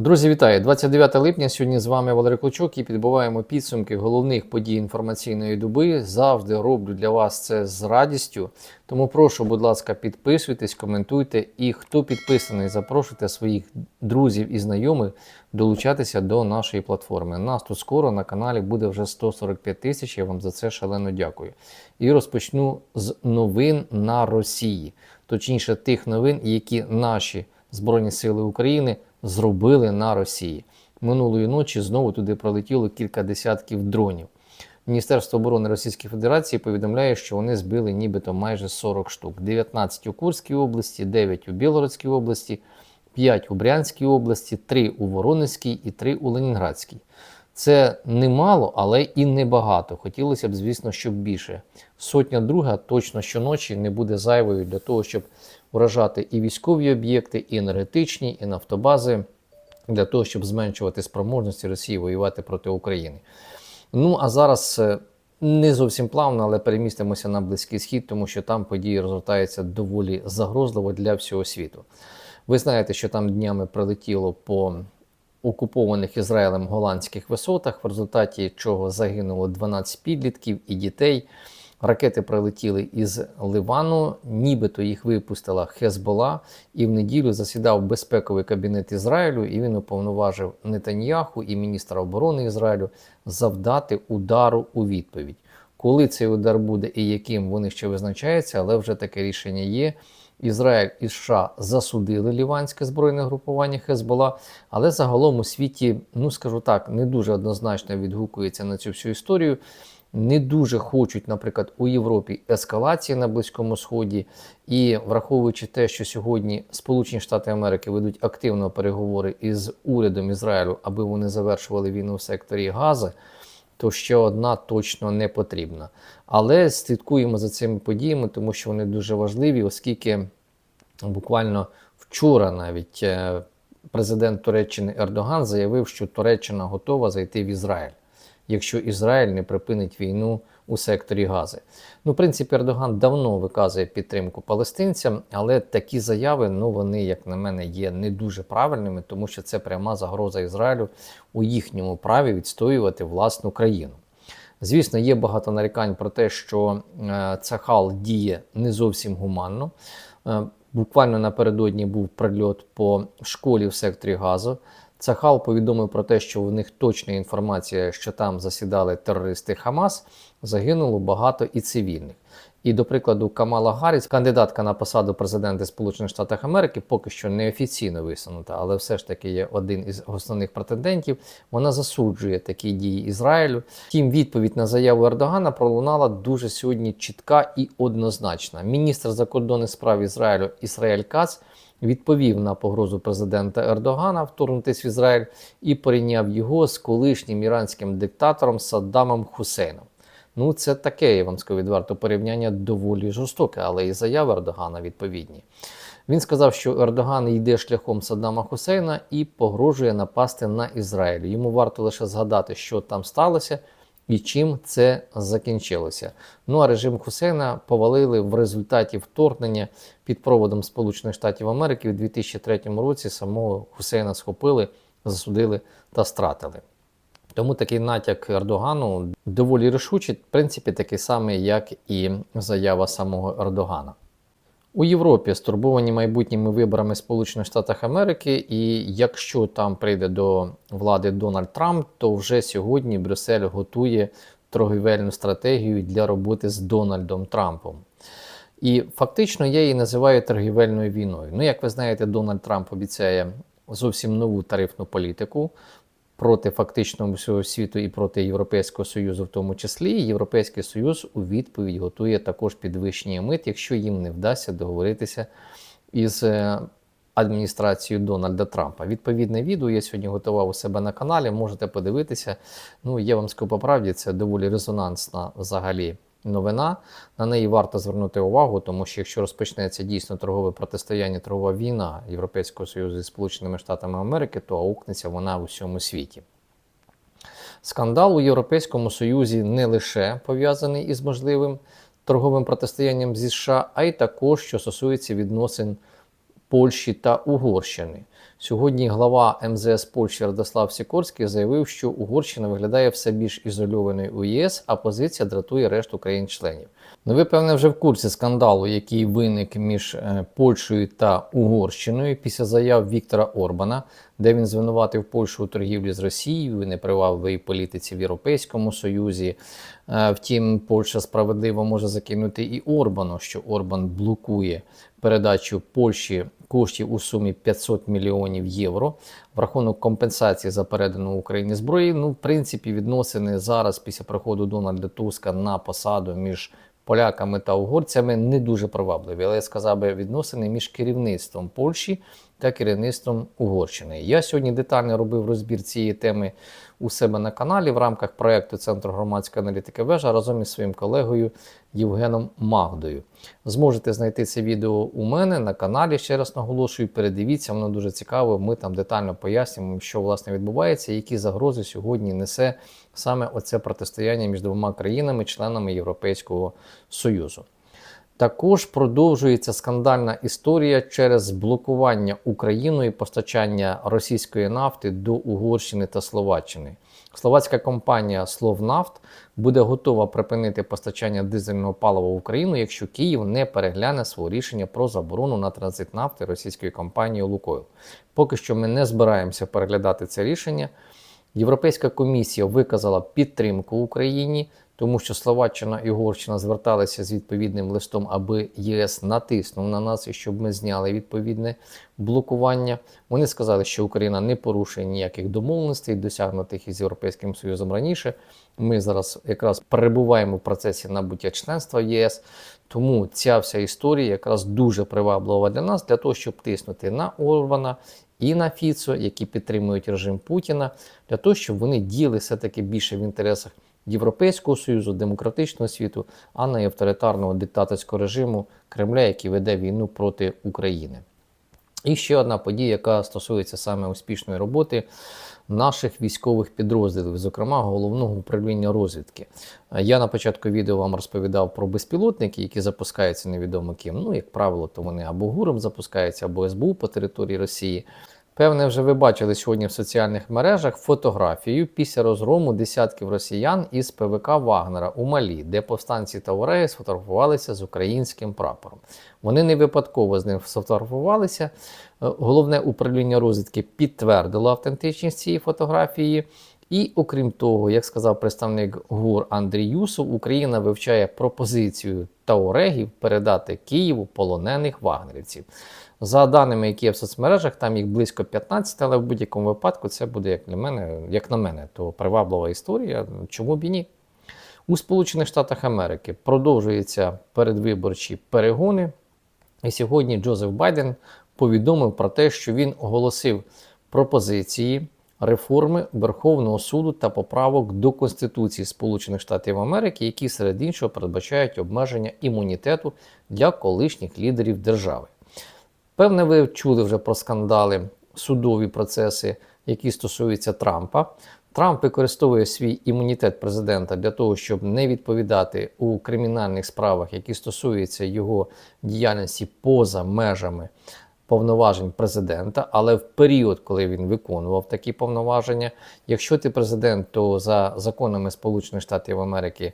Друзі, вітаю! 29 липня. Сьогодні з вами Валерій Клочок і підбиваємо підсумки головних подій інформаційної доби. Завжди роблю для вас це з радістю. Тому прошу, будь ласка, підписуйтесь, коментуйте. І хто підписаний, запрошуйте своїх друзів і знайомих долучатися до нашої платформи. Нас тут скоро на каналі буде вже 145 тисяч. Я вам за це шалено дякую. І розпочну з новин на Росії, точніше, тих новин, які наші Збройні Сили України зробили на Росії. Минулої ночі знову туди пролетіло кілька десятків дронів. Міністерство оборони Російської Федерації повідомляє, що вони збили нібито майже 40 штук: 19 у Курській області, 9 у Білгородській області, 5 у Брянській області, 3 у Воронезькій і 3 у Ленінградській. Це немало, але і небагато. Хотілося б, звісно, щоб більше. Сотня друга точно щоночі не буде зайвою для того, щоб вражати і військові об'єкти, і енергетичні, і нафтобази для того, щоб зменшувати спроможності Росії воювати проти України. Ну а зараз е, не зовсім плавно, але перемістимося на Близький Схід, тому що там події розгортаються доволі загрозливо для всього світу. Ви знаєте, що там днями прилетіло по окупованих Ізраїлем голландських висотах, в результаті чого загинуло 12 підлітків і дітей. Ракети прилетіли із Ливану, нібито їх випустила Хезбола, і в неділю засідав безпековий кабінет Ізраїлю, і він уповноважив Нетаньяху і міністра оборони Ізраїлю завдати удару у відповідь. Коли цей удар буде і яким вони ще визначаються, але вже таке рішення є. Ізраїль і США засудили ліванське збройне групування Хезбола, але загалом у світі, ну скажу так, не дуже однозначно відгукується на цю всю історію. Не дуже хочуть, наприклад, у Європі ескалації на Близькому Сході, і враховуючи те, що сьогодні Сполучені Штати Америки ведуть активно переговори із урядом Ізраїлю, аби вони завершували війну в секторі Гази, то ще одна точно не потрібна. Але слідкуємо за цими подіями, тому що вони дуже важливі, оскільки буквально вчора навіть е, президент Туреччини Ердоган заявив, що Туреччина готова зайти в Ізраїль, якщо Ізраїль не припинить війну у секторі Гази. Ну, в принципі, Ердоган давно виказує підтримку палестинцям, але такі заяви, ну вони, як на мене, є не дуже правильними, тому що це пряма загроза Ізраїлю у їхньому праві відстоювати власну країну. Звісно, є багато нарікань про те, що е, Цахал діє не зовсім гуманно. Е, буквально напередодні був прильот по школі в секторі Газу. Цахал повідомив про те, що в них точна інформація, що там засідали терористи Хамас, загинуло багато і цивільних. І, до прикладу, Камала Гарріс, кандидатка на посаду президента Сполучених Штатів Америки, поки що неофіційно висунута, але все ж таки є один із основних претендентів. Вона засуджує такі дії Ізраїлю. Втім, відповідь на заяву Ердогана пролунала дуже сьогодні чітка і однозначна. Міністр закордонних справ Ізраїлю Ісраїль Кац відповів на погрозу президента Ердогана вторгнутися в Ізраїль і порівняв його з колишнім іранським диктатором Саддамом Хусейном. Ну, це таке, я вам скажу відверто, порівняння доволі жорстоке, але і заяви Ердогана відповідні. Він сказав, що Ердоган йде шляхом Саддама Хусейна і погрожує напасти на Ізраїль. Йому варто лише згадати, що там сталося і чим це закінчилося. Ну а режим Хусейна повалили в результаті вторгнення під проводом Сполучених Штатів Америки в 2003 році. Самого Хусейна схопили, засудили та стратили. Тому такий натяк Ердогану доволі рішучий, в принципі, такий самий, як і заява самого Ердогана. У Європі стурбовані майбутніми виборами Сполучених Штатів Америки, і якщо там прийде до влади Дональд Трамп, то вже сьогодні Брюссель готує торгівельну стратегію для роботи з Дональдом Трампом. І фактично я її називаю торгівельною війною. Ну, як ви знаєте, Дональд Трамп обіцяє зовсім нову тарифну політику проти фактично всього світу і проти Європейського Союзу, в тому числі. Європейський Союз у відповідь готує також підвищення мит, якщо їм не вдасться договоритися із е, адміністрацією Дональда Трампа. Відповідне відео я сьогодні готував у себе на каналі. Можете подивитися. Ну, я вам скажу по правді, це доволі резонансна взагалі. Новина на неї варто звернути увагу, тому що якщо розпочнеться дійсно торгове протистояння, торгова війна Європейського Союзу зі Сполученими Штатами Америки, то аукнеться вона у всьому світі. Скандал у Європейському Союзі не лише пов'язаний із можливим торговим протистоянням зі США, а й також, що стосується відносин Польщі та Угорщини. Сьогодні глава МЗС Польщі Радослав Сікорський заявив, що Угорщина виглядає все більш ізольованою у ЄС, а позиція дратує решту країн-членів. Ну, ви, певне, вже в курсі скандалу, який виник між е, Польщею та Угорщиною після заяв Віктора Орбана, де він звинуватив Польщу у торгівлі з Росією, і непривабливій політиці в Європейському Союзі. Е, Втім, Польща справедливо може закинути і Орбану, що Орбан блокує передачу Польщі коштів у сумі 500 мільйонів євро в рахунок компенсації за передану Україні зброї. Ну, в принципі, відносини зараз після приходу Дональда Туска на посаду між поляками та угорцями не дуже привабливі, але я сказав би відносини між керівництвом Польщі та керівництвом Угорщини. Я сьогодні детально робив розбір цієї теми у себе на каналі в рамках проєкту Центру громадської аналітики вежа разом із своїм колегою Євгеном Магдою. Зможете знайти це відео у мене на каналі. Ще раз наголошую, передивіться, воно дуже цікаво. Ми там детально пояснюємо, що власне відбувається, які загрози сьогодні несе саме оце протистояння між двома країнами, членами Європейського Союзу. Також продовжується скандальна історія через блокування Україною постачання російської нафти до Угорщини та Словаччини. Словацька компанія Словнафт буде готова припинити постачання дизельного палива в Україну, якщо Київ не перегляне своє рішення про заборону на транзит нафти російської компанії Лукойл. Поки що ми не збираємося переглядати це рішення. Європейська комісія виказала підтримку Україні, тому що Словаччина і Угорщина зверталися з відповідним листом, аби ЄС натиснув на нас і щоб ми зняли відповідне блокування. Вони сказали, що Україна не порушує ніяких домовленостей, досягнутих із Європейським Союзом раніше. Ми зараз якраз перебуваємо в процесі набуття членства ЄС. Тому ця вся історія якраз дуже приваблива для нас, для того, щоб тиснути на Орбана і на Фіцо, які підтримують режим Путіна, для того, щоб вони діяли все-таки більше в інтересах Європейського Союзу, демократичного світу, а не авторитарного диктаторського режиму Кремля, який веде війну проти України. І ще одна подія, яка стосується саме успішної роботи наших військових підрозділів, зокрема головного управління розвідки. Я на початку відео вам розповідав про безпілотники, які запускаються невідомо ким. Ну, як правило, то вони або ГУРом запускаються, або СБУ по території Росії. Певне, вже ви бачили сьогодні в соціальних мережах фотографію після розгрому десятків росіян із ПВК Вагнера у Малі, де повстанці та уреї сфотографувалися з українським прапором. Вони не випадково з ним сфотографувалися. Е, Головне управління розвідки підтвердило автентичність цієї фотографії. І окрім того, як сказав представник ГУР Андрій Юсов, Україна вивчає пропозицію Таурегів передати Києву полонених вагнерівців. За даними, які є в соцмережах, там їх близько 15, але в будь-якому випадку це буде, як для мене, як на мене, то приваблива історія. Чому б і ні? У Сполучених Штатах Америки продовжуються передвиборчі перегони. І сьогодні Джозеф Байден повідомив про те, що він оголосив пропозиції реформи Верховного суду та поправок до Конституції Сполучених Штатів Америки, які серед іншого передбачають обмеження імунітету для колишніх лідерів держави. Певне, ви чули вже про скандали, судові процеси, які стосуються Трампа. Трамп використовує свій імунітет президента для того, щоб не відповідати у кримінальних справах, які стосуються його діяльності поза межами повноважень президента, але в період, коли він виконував такі повноваження, якщо ти президент, то за законами Сполучених Штатів Америки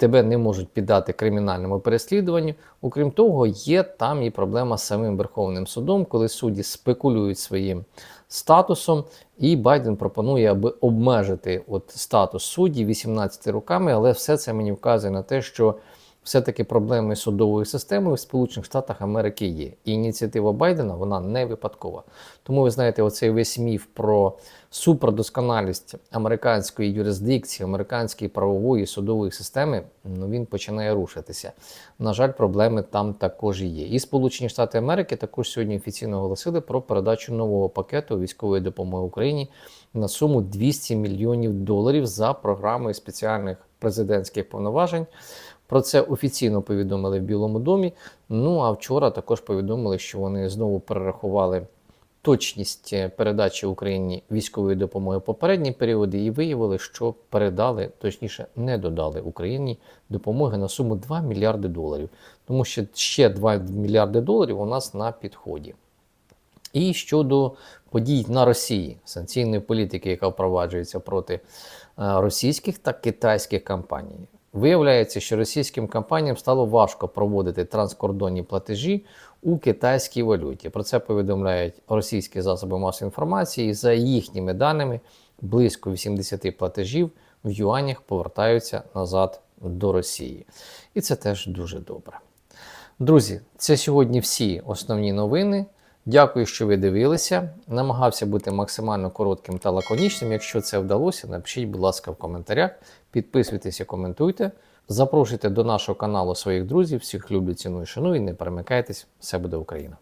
тебе не можуть піддати кримінальному переслідуванню. Окрім того, є там і проблема з самим Верховним судом, коли судді спекулюють своїм статусом, і Байден пропонує, аби обмежити от статус судді 18 роками, але все це мені вказує на те, що все-таки проблеми з судовою системою в Сполучених Штатах Америки є. І ініціатива Байдена вона не випадкова. Тому ви знаєте, оцей весь міф про супердосконалість американської юрисдикції, американської правової судової системи, ну він починає рушитися. На жаль, проблеми там також є. І Сполучені Штати Америки також сьогодні офіційно оголосили про передачу нового пакету військової допомоги Україні на суму 200 мільйонів доларів за програмою спеціальних президентських повноважень. Про це офіційно повідомили в Білому домі. Ну а вчора також повідомили, що вони знову перерахували точність е, передачі Україні військової допомоги попередні періоди, і виявили, що передали, точніше, не додали Україні допомоги на суму 2 мільярди доларів, тому що ще 2 мільярди доларів у нас на підході. І щодо подій на Росії, санкційної політики, яка впроваджується проти е, російських та китайських компаній. Виявляється, що російським компаніям стало важко проводити транскордонні платежі у китайській валюті. Про це повідомляють російські засоби масової інформації. За їхніми даними, близько 80 платежів в юанях повертаються назад до Росії. І це теж дуже добре. Друзі, це сьогодні всі основні новини. Дякую, що ви дивилися. Намагався бути максимально коротким та лаконічним. Якщо це вдалося, напишіть, будь ласка, в коментарях. Підписуйтесь і коментуйте. Запрошуйте до нашого каналу своїх друзів. Всіх люблю, ціную, шаную і не перемикайтесь. Все буде Україна!